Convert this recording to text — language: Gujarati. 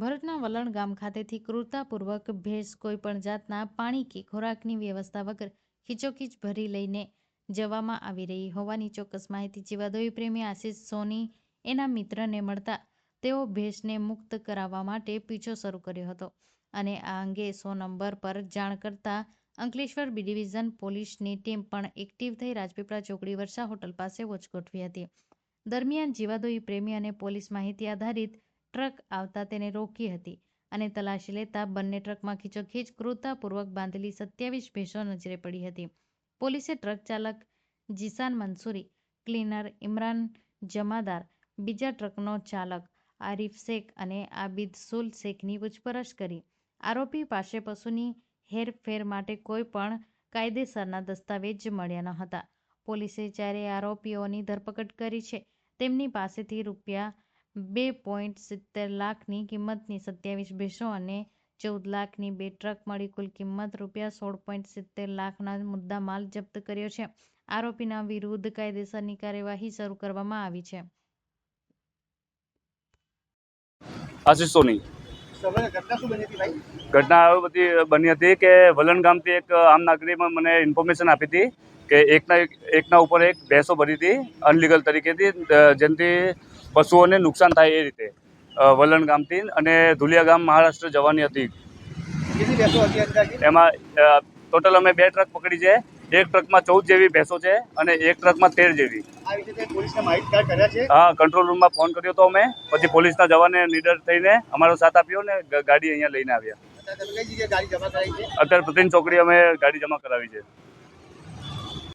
ભરૂચના વલણ ગામ ખાતેથી ક્રૂરતાપૂર્વક ભેંસ કોઈપણ જાતના પાણી કે ખોરાકની વ્યવસ્થા વગર ખીચોખીચ ભરી લઈને જવામાં આવી રહી હોવાની ચોક્કસ માહિતી જીવાદોય પ્રેમી આશિષ સોની, એના મિત્રને મળતા તેઓ ભેંસને મુક્ત કરાવવા માટે પીછો શરૂ કર્યો હતો. અને આ અંગે સો નંબર પર જાણ કરતા અંકલેશ્વર બી ડિવિઝન પોલીસની ટીમ પણ એક્ટિવ થઈ રાજપીપળા ચોકડી વર્ષા હોટલ પાસે વોચ ગોઠવી હતી. દરમિયાન જીવાદોઈ પ્રેમી અને પોલીસ માહિતી આધારિત ટ્રક આવતા તેને રોકી હતી અને તલાશી લેતા બંને ટ્રકમાં ખીચોખીચ, ક્રૂરતાપૂર્વક બાંધેલી સત્યાવીસ ભેંસો નજરે પડી હતી. પોલીસે ટ્રક ચાલક જીસાન મંસૂરી, ક્લીનર ઇમરાન જમાદાર, બીજા ટ્રકનો ચાલક આરિફ શેખ અને આબિદ સુલ શેખની પૂછપરછ કરી. આરોપી પાસે પશુની હેરફેર માટે કોઈ પણ કાયદેસરના દસ્તાવેજ મળ્યા ન હતા. પોલીસે જ્યારે આરોપીઓની ધરપકડ કરી છે, તેમની પાસેથી રૂપિયા બે પોઈન્ટ સિત્તેર લાખની કિંમતની સત્યાવીસ ભેંસો અને ચૌદ લાખની બે ટ્રક મળી કુલ કિંમત રૂપિયા સોળ પોઈન્ટ સિત્તેર લાખના મુદ્દામાલ જપ્ત કર્યો છે. આરોપીના વિરુદ્ધ કાયદેસરની કાર્યવાહી શરૂ કરવામાં આવી છે. આશિષ સોની. ઘટના બધી બની હતી કે વલણ ગામથી એક આમ નાગરિકમાં મને ઇન્ફોર્મેશન આપી હતી કે એકના એક એકના ઉપર એક ભેંસો ભરી હતી અનલીગલ તરીકેથી જેનાથી પશુઓને નુકસાન થાય એ રીતે વલણ ગામથી અને ધુલિયા ગામ મહારાષ્ટ્ર જવાની હતી. એમાં ટોટલ અમે બે ટ્રક પકડી છે. એક ટ્રકમાં ચૌદ જેવી ભેંસો છે અને એક ટ્રકમાં તેર જેવી. આ પોલીસને માહિતગાર કર્યા છે? હા કંટ્રોલ રૂમમાં ફોન કર્યો હતો અમે. પછી પોલીસના જવાને નીડર થઈને અમારો સાથ આપ્યો ને ગાડી અહીંયા લઈને આવ્યા. અત્યારે પ્રતિન ચોકડી અમે ગાડી જમા કરાવી છે.